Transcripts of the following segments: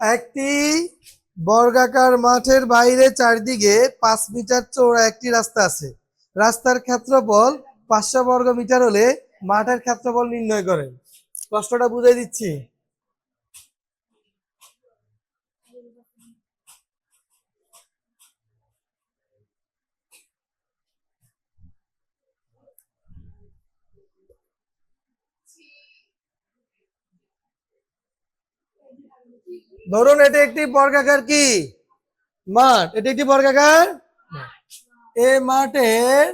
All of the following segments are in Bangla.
একটি বর্গাকার মাঠের বাইরে চারদিকে পাঁচ মিটার চৌড়া একটি রাস্তা আছে। রাস্তার ক্ষেত্রফল পাঁচশো বর্গ মিটার হলে মাঠের ক্ষেত্রফল নির্ণয় করেন। কষ্টটা বুঝাই দিচ্ছি। ধরুন এটা একটি বর্গাকার কি? মাঠ। এটা একটি বর্গাকার? এ মাঠের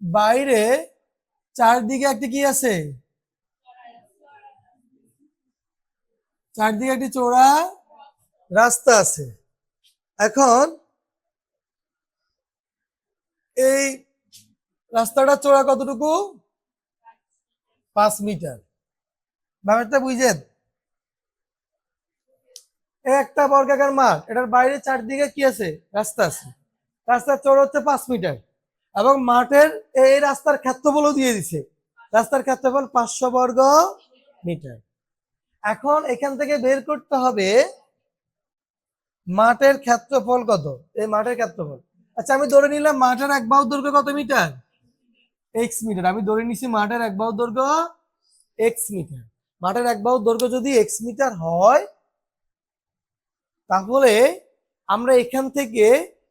বাইরে চারদিকে একটি কি আছে? চারদিকে একটি চোরা রাস্তা আছে। এখন এই রাস্তাটা চোরা কতটুকু? পাঁচ মিটার। ব্যাপারটা বুঝেন? একটা বর্গাকার মাঠ, এটার বাইরে চারদিকে কি আছে? রাস্তা আছে। রাস্তার চড় হচ্ছে পাঁচ মিটার এবং মাঠের এই রাস্তার ক্ষেত্রফলও দিয়ে দিছে। রাস্তার ক্ষেত্রফল পাঁচশো বর্গ মিটার। এখন এখান থেকে বের করতে হবে মাঠের ক্ষেত্রফল কত? এই মাঠের ক্ষেত্রফল। আচ্ছা আমি ধরে নিলাম মাঠের এক বাহু দৈর্ঘ্য কত মিটার? X metre. আমি ধরে নিছি মাঠের এক বাহু দৈর্ঘ্য এক্স মিটার। মাঠের এক বাহু দৈর্ঘ্য যদি এক্স মিটার হয় তাহলে আমরা এখান থেকে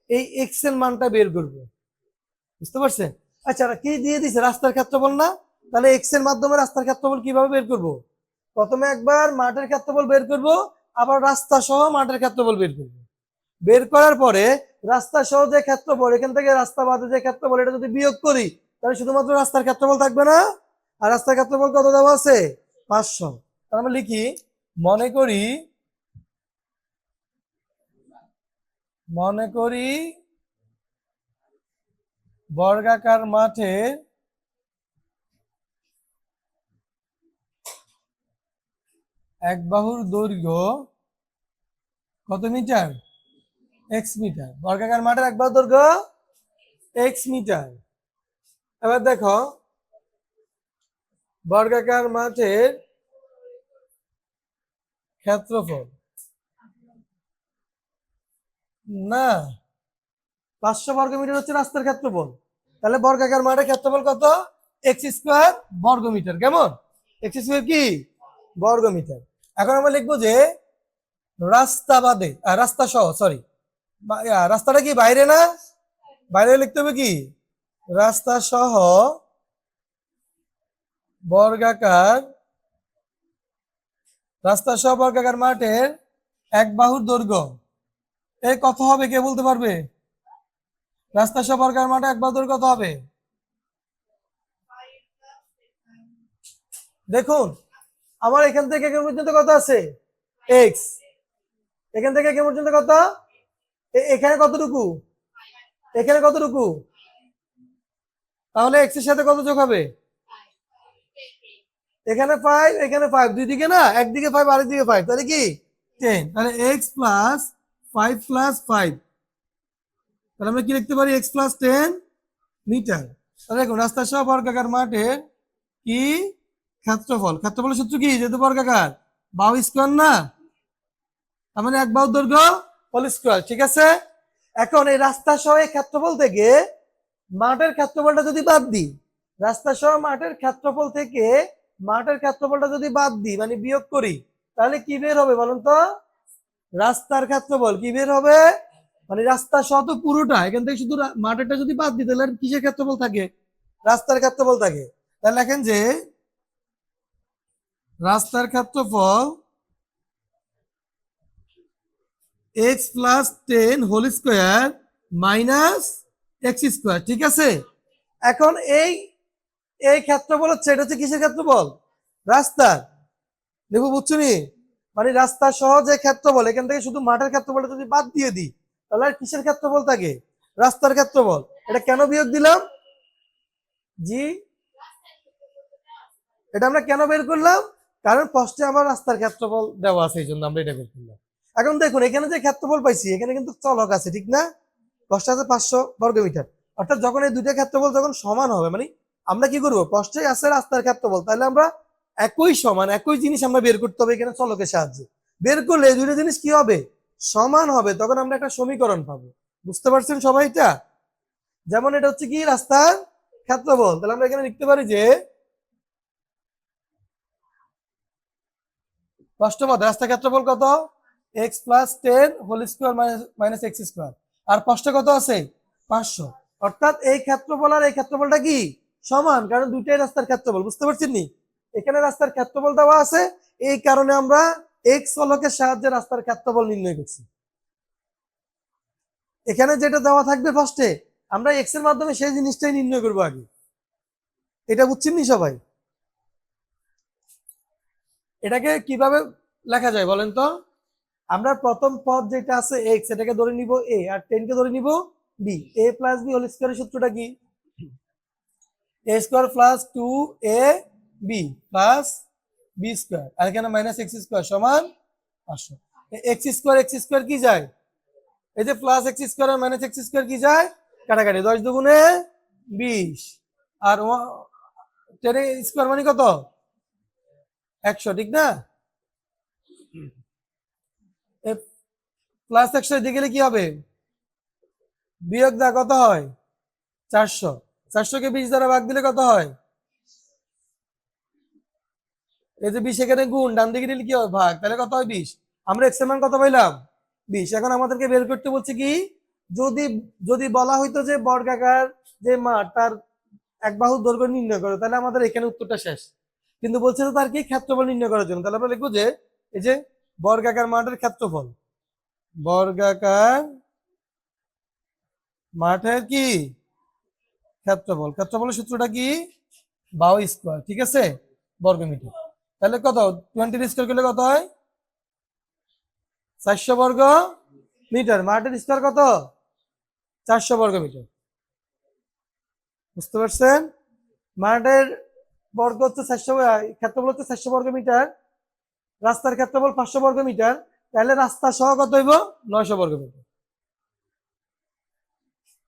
এই এক্সের মানটা বের করব। বুঝতে পারছেন? আচ্ছা কি দিয়ে দিছে? রাস্তার ক্ষেত্রফল না? তাহলে এক্সের মাধ্যমে রাস্তার ক্ষেত্রফল কীভাবে বের করব? প্রথমে একবার মাঠের ক্ষেত্রফল বের করব, আবার রাস্তা সহ মাঠের ক্ষেত্রফল বের করব। বের করার পরে রাস্তা সহ যে ক্ষেত্রফল, এখান থেকে রাস্তা বাদে যে ক্ষেত্রফল, এটা যদি বিয়োগ করি, তাহলে শুধুমাত্র রাস্তার ক্ষেত্রফল থাকবে না? আর রাস্তার ক্ষেত্রফল কত দেওয়া আছে? পাঁচশো। তাহলে আমরা লিখি মনে করি মনে করি বর্গাকার মাঠে এক বাহুর দৈর্ঘ্য কত মিটার? X metre. বর্গাকার মাঠের এক বাহুর দৈর্ঘ্য এক্স মিটার। এবার দেখো, বর্গাকার মাঠের ক্ষেত্রফল। না। পাঁচশো বর্গ মিটার হচ্ছে রাস্তার ক্ষেত্রফল। তাহলে বর্গাকার মাঠের ক্ষেত্রফল কত? এক্স স্কোয়ার বর্গ মিটার। কেমন? এক্স স্কোয়ার কি? বর্গ মিটার। এখন আমরা লিখব যে রাস্তা বাদে রাস্তা সহ সরি রাস্তাটা কি বাইরে না? বাইরে লিখতে হবে কি? রাস্তা সহ বর্গাকার, রাস্তা সহ বর্গাকার মাঠের এক বাহুর দৈর্ঘ্য। এই কত হবে, কে বলতে পারবে? রাস্তা বর্গাকার মাঠে এক বাহুর কত হবে। দেখুন, আমার এখান থেকে এখান পর্যন্ত কত আছে? এক্স এখান থেকে এখান পর্যন্ত কত এখানে কতটুকু? এখানে কতটুকু? তাহলে এক্সের সাথে কত যোগ হবে? এখানে ফাইভ এখানে ফাইভ দুই দিকে না? একদিকে ফাইভ আরেক দিকে ফাইভ তাহলে কি? টেন তাহলে x plus five plus five তাহলে আমরা কি লিখতে পারি? এক্স প্লাস টেন মিটার তাহলে দেখুন রাস্তা সহ বর্গাকার মাঠের কি? ক্ষেত্রফল। ক্ষেত্রফলের সূত্র কি? যেহেতু বর্গাকার। বাউ স্কোয়ার না? তার মানে এক বাউ দৈর্ঘ্য হোল স্কোয়ার ঠিক আছে? এখন এই রাস্তা সহ ক্ষেত্রফল থেকে মাঠের ক্ষেত্রফলটা যদি বাদ দিই, রাস্তা সহ মাঠের ক্ষেত্রফল থেকে মাঠের ক্ষেত্রফলটা যদি বাদ দিই মানে বিয়োগ করি, তাহলে কি বের হবে বলুন তো? রাস্তার ক্ষেত্রফল কি বের হবে? মানে রাস্তা সহ তো পুরোটা, এখান থেকে শুধু মাঠেটা যদি বাদ দিই, তাহলে কিসের ক্ষেত্রফল থাকে? রাস্তার ক্ষেত্রফল থাকে। তাহলে লেখেন যে, রাস্তার ক্ষেত্রফল x plus ten whole square minus x square ঠিক আছে? এখন এই এই ক্ষেত্রফল হচ্ছে, এটা হচ্ছে কিসের ক্ষেত্রফল রাস্তার। দেখব বুঝছ নি? মানে রাস্তা সহ যে ক্ষেত্রফল এখান থেকে শুধু মাঠের ক্ষেত্রফলটা যদি বাদ দিয়ে দিই, তাহলে আর কিসের ক্ষেত্রফল থাকে রাস্তার ক্ষেত্রফল এটা কেন বিয়োগ দিলাম? জি? এটা আমরা কেন বের করলাম? কারণ ফার্স্টে আমার রাস্তার ক্ষেত্রফল দেওয়া আছে, এই জন্য আমরা এটা বের করলাম। এখন দেখুন, এখানে যে ক্ষেত্রফল পাইছি, এখানে কিন্তু চলক আছে, ঠিক না? কষ্ট আছে পাঁচশো বর্গ মিটার। অর্থাৎ যখন এই দুইটা ক্ষেত্রফল যখন সমান হবে মানে আমরা কি করব? কষ্টে আছে রাস্তার ক্ষেত্রফল তাহলে আমরা একই সমান, একই জিনিস আমরা বের করতে হবে এখানে চলকের সাহায্যে। বের করলে এই দুটো জিনিস কি হবে? সমান হবে, তখন আমরা একটা সমীকরণ পাবো। বুঝতে পারছেন সবাই এটা? যেমন এটা হচ্ছে কি? রাস্তার ক্ষেত্রফল। তাহলে আমরা এখানে লিখতে পারি যে অষ্টমত রাস্তার ক্ষেত্রফল কত? X plus ten whole square minus x square. আর পাঁচটা কত আছে? পাঁচশো। অর্থাৎ এই ক্ষেত্রফল আর এই ক্ষেত্রফলটা কি? সমান, কারণ দুইটাই রাস্তার ক্ষেত্রফল। বুঝতে পারছেন নি? এখানে রাস্তার ক্ষেত্রফল দেওয়া আছে। এই কারণে আমরা এক্স চলকের সাহায্যে রাস্তার ক্ষেত্রফল নির্ণয় করছি। এখানে যেটা দেওয়া থাকবে ফার্স্টে আমরা এক্সের মাধ্যমে সেই জিনিসটাই নির্ণয় করব আগে। এটা বুঝছেন নি সবাই? এটাকে কীভাবে লেখা যায় বলেন তো? আমরা প্রথম পদ যেটা আছে এক্স এটাকে ধরে নিব এ আর টেন কে ধরে নিব B A plus B whole স্কোয়ারের সূত্রটা কি? A square plus two A B plus B square আর এখানে মাইনাস এক্স স্কোয়ার সমান পাঁচশো। এক্স স্কোয়ার এক্স স্কোয়ার কি যায়? এই যে প্লাস এক্স স্কোয়ার আর মাইনাস এক্স স্কোয়ার কি যায়? কাটাকাটি, দশ দুগুণে বিশ। আর টেন স্কোয়ার মানে কত? একশো, ঠিক না? প্লাস একশো দিকে গেলে কি হবে? বিয়োগ দা কত হয়? চারশো। চারশোকে বিশ দ্বারা ভাগ দিলে কত হয়? এই যে বিশ এখানে গুণ, ডান দিকে দিলে কি হয়? ভাগ। তাহলে কত হয়? বিশ। আমরা এক্সের মান কত পাইলাম? বিশ। এখন আমাদেরকে বের করতে বলছে কি? যদি যদি বলা হইতো যে বর্গাকার যে মাঠ, তার এক বাহু দৈর্ঘ্য নির্ণয় করো, তাহলে আমাদের এখানে উত্তরটা শেষ। কিন্তু বলছে তার কি ক্ষেত্রফল নির্ণয় করার জন্য? তাহলে আমরা লিখব যে, এই যে বর্গাকার মাঠের ক্ষেত্রফল। বর্গাকার মাঠের কি? ক্ষেত্রফল। ক্ষেত্রফলের সূত্রটা কি? বাউ স্কোয়ার। ঠিক আছে? বর্গমিটার। তাহলে কত? টোয়েন্টি স্কোয়ার করলে কত হয়? চারশো বর্গ মিটার। মাঠের স্কোয়ার কত? চারশো বর্গ মিটার। বুঝতে পারছেন? মাঠের বর্গ হচ্ছে চারশো ক্ষেত্রফল হচ্ছে চারশো বর্গ মিটার। রাস্তার ক্ষেত্রফল পাঁচশো বর্গ মিটার। তাহলে রাস্তা সহ কত হইব? নয়শো বর্গ মিটার।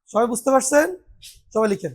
সবাই বুঝতে পারছেন? সবাই লিখেন।